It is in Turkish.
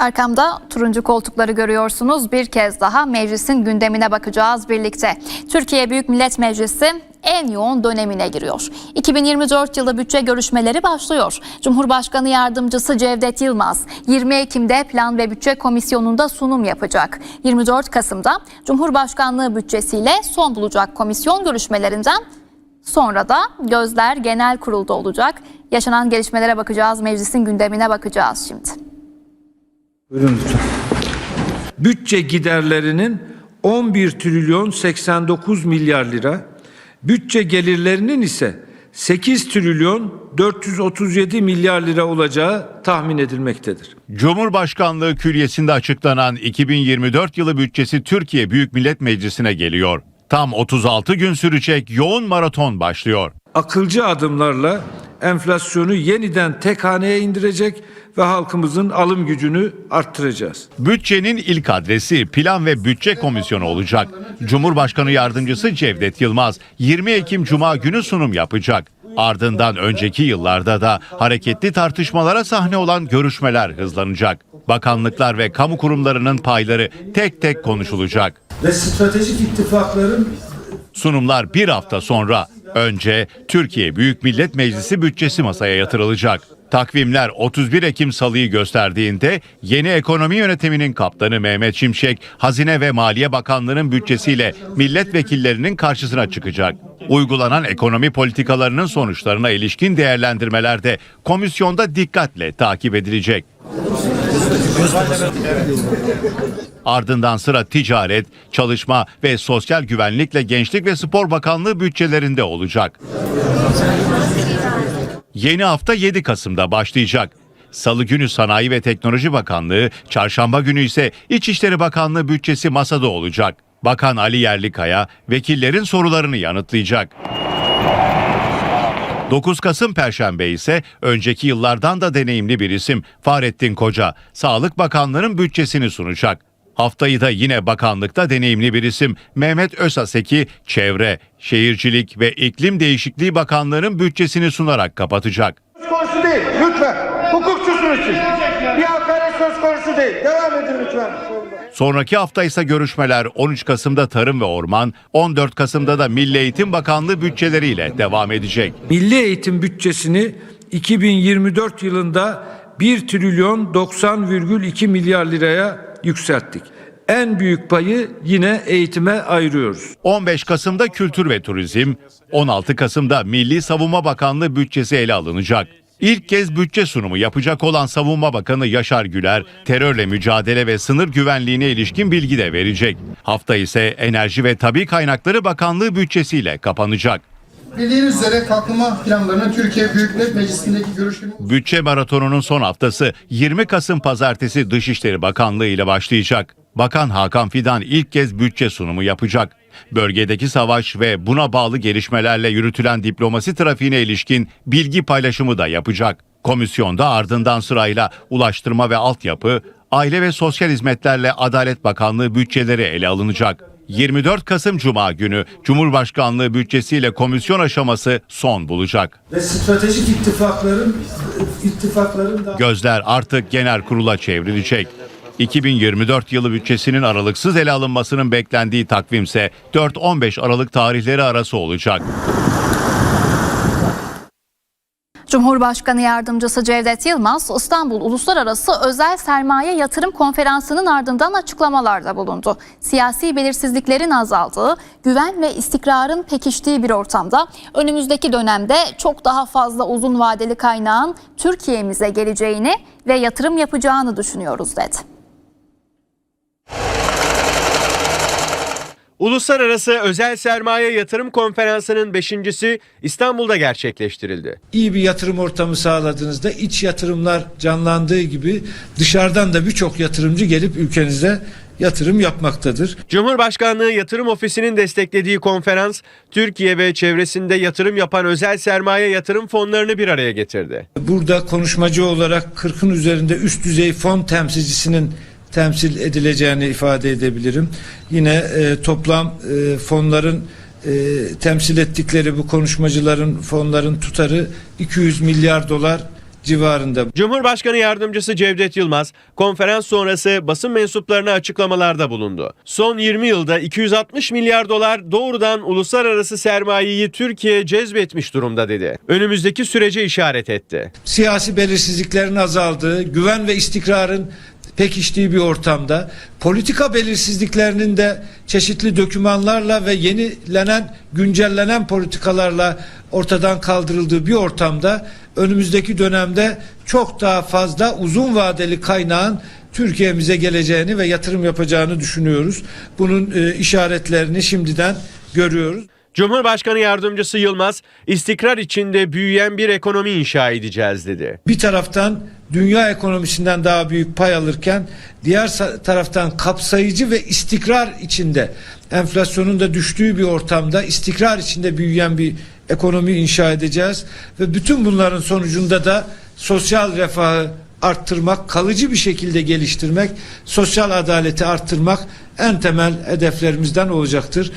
Arkamda turuncu koltukları görüyorsunuz. Bir kez daha meclisin gündemine bakacağız birlikte. Türkiye Büyük Millet Meclisi en yoğun dönemine giriyor. 2024 yılı bütçe görüşmeleri başlıyor. Cumhurbaşkanı Yardımcısı Cevdet Yılmaz 20 Ekim'de Plan ve Bütçe Komisyonu'nda sunum yapacak. 24 Kasım'da Cumhurbaşkanlığı bütçesiyle son bulacak komisyon görüşmelerinden sonra da gözler genel kurulda olacak. Yaşanan gelişmelere bakacağız, meclisin gündemine bakacağız şimdi. Buyurun lütfen. Bütçe giderlerinin 11 trilyon 89 milyar lira, bütçe gelirlerinin ise 8 trilyon 437 milyar lira olacağı tahmin edilmektedir. Cumhurbaşkanlığı külliyesinde açıklanan 2024 yılı bütçesi Türkiye Büyük Millet Meclisi'ne geliyor. Tam 36 gün sürecek yoğun maraton başlıyor. Akılcı adımlarla enflasyonu yeniden tek haneye indirecek ve halkımızın alım gücünü arttıracağız. Bütçenin ilk adresi Plan ve Bütçe Komisyonu olacak. Cumhurbaşkanı Yardımcısı Cevdet Yılmaz 20 Ekim Cuma günü sunum yapacak. Ardından önceki yıllarda da hareketli tartışmalara sahne olan görüşmeler hızlanacak. Bakanlıklar ve kamu kurumlarının payları tek tek konuşulacak. Ve stratejik ittifakların Sunumlar bir hafta sonra önce Türkiye Büyük Millet Meclisi bütçesi masaya yatırılacak. Takvimler 31 Ekim Salı'yı gösterdiğinde yeni ekonomi yönetiminin kaptanı Mehmet Şimşek, Hazine ve Maliye Bakanlığı'nın bütçesiyle milletvekillerinin karşısına çıkacak. Uygulanan ekonomi politikalarının sonuçlarına ilişkin değerlendirmeler de komisyonda dikkatle takip edilecek. Ardından sıra ticaret, çalışma ve sosyal güvenlikle Gençlik ve Spor Bakanlığı bütçelerinde olacak. Yeni hafta 7 Kasım'da başlayacak. Salı günü Sanayi ve Teknoloji Bakanlığı, çarşamba günü ise İçişleri Bakanlığı bütçesi masada olacak. Bakan Ali Yerlikaya vekillerin sorularını yanıtlayacak. 9 Kasım Perşembe ise önceki yıllardan da deneyimli bir isim Fahrettin Koca, Sağlık Bakanlığı'nın bütçesini sunacak. Haftayı da yine bakanlıkta deneyimli bir isim Mehmet Özaseki, Çevre, Şehircilik ve İklim Değişikliği Bakanlığı'nın bütçesini sunarak kapatacak. konusu değil. Lütfen. Hukukçusunuz siz. Bir hakaret söz konusu değil. Devam edin lütfen. Sonraki hafta ise görüşmeler 13 Kasım'da Tarım ve Orman, 14 Kasım'da da Milli Eğitim Bakanlığı bütçeleriyle devam edecek. Milli eğitim bütçesini 2024 yılında 1 trilyon 90,2 milyar liraya yükselttik. En büyük payı yine eğitime ayırıyoruz. 15 Kasım'da Kültür ve Turizm, 16 Kasım'da Milli Savunma Bakanlığı bütçesi ele alınacak. İlk kez bütçe sunumu yapacak olan Savunma Bakanı Yaşar Güler, terörle mücadele ve sınır güvenliğine ilişkin bilgi de verecek. Hafta ise Enerji ve Tabi Kaynakları Bakanlığı bütçesiyle kapanacak. Bildiğiniz üzere kalkınma planlarının Türkiye Büyük Millet Meclisi'ndeki görüşülmesi Bütçe maratonunun son haftası 20 Kasım pazartesi Dışişleri Bakanlığı ile başlayacak. Bakan Hakan Fidan ilk kez bütçe sunumu yapacak. Bölgedeki savaş ve buna bağlı gelişmelerle yürütülen diplomasi trafiğine ilişkin bilgi paylaşımı da yapacak. Komisyonda ardından sırayla Ulaştırma ve Altyapı, Aile ve Sosyal Hizmetlerle Adalet Bakanlığı bütçeleri ele alınacak. 24 Kasım Cuma günü Cumhurbaşkanlığı bütçesiyle komisyon aşaması son bulacak. Ve stratejik ittifakların ittifakların da Gözler artık genel kurula çevrilecek. 2024 yılı bütçesinin aralıksız ele alınmasının beklendiği takvimse 4-15 Aralık tarihleri arası olacak. Cumhurbaşkanı Yardımcısı Cevdet Yılmaz, İstanbul Uluslararası Özel Sermaye Yatırım Konferansı'nın ardından açıklamalarda bulundu. Siyasi belirsizliklerin azaldığı, güven ve istikrarın pekiştiği bir ortamda önümüzdeki dönemde çok daha fazla uzun vadeli kaynağın Türkiye'mize geleceğini ve yatırım yapacağını düşünüyoruz dedi. Uluslararası Özel Sermaye Yatırım Konferansı'nın beşincisi İstanbul'da gerçekleştirildi. iyi bir yatırım ortamı sağladığınızda iç yatırımlar canlandığı gibi dışarıdan da birçok yatırımcı gelip ülkenize yatırım yapmaktadır. Cumhurbaşkanlığı Yatırım Ofisi'nin desteklediği konferans, Türkiye ve çevresinde yatırım yapan özel sermaye yatırım fonlarını bir araya getirdi. Burada konuşmacı olarak 40'ın üzerinde üst düzey fon temsilcisinin temsil edileceğini ifade edebilirim. Yine e, toplam e, fonların e, temsil ettikleri bu konuşmacıların fonların tutarı 200 milyar dolar civarında. Cumhurbaşkanı Yardımcısı Cevdet Yılmaz konferans sonrası basın mensuplarına açıklamalarda bulundu. Son 20 yılda 260 milyar dolar doğrudan uluslararası sermayeyi Türkiye'ye cezbetmiş durumda dedi. Önümüzdeki sürece işaret etti. Siyasi belirsizliklerin azaldığı, güven ve istikrarın pekiştiği bir ortamda, politika belirsizliklerinin de çeşitli dokümanlarla ve yenilenen, güncellenen politikalarla ortadan kaldırıldığı bir ortamda önümüzdeki dönemde çok daha fazla uzun vadeli kaynağın Türkiye'mize geleceğini ve yatırım yapacağını düşünüyoruz. Bunun e, işaretlerini şimdiden görüyoruz. Cumhurbaşkanı Yardımcısı Yılmaz, istikrar içinde büyüyen bir ekonomi inşa edeceğiz dedi. bir taraftan dünya ekonomisinden daha büyük pay alırken diğer taraftan kapsayıcı ve istikrar içinde enflasyonun da düştüğü bir ortamda istikrar içinde büyüyen bir ekonomi inşa edeceğiz ve bütün bunların sonucunda da sosyal refahı arttırmak, kalıcı bir şekilde geliştirmek, sosyal adaleti arttırmak en temel hedeflerimizden olacaktır.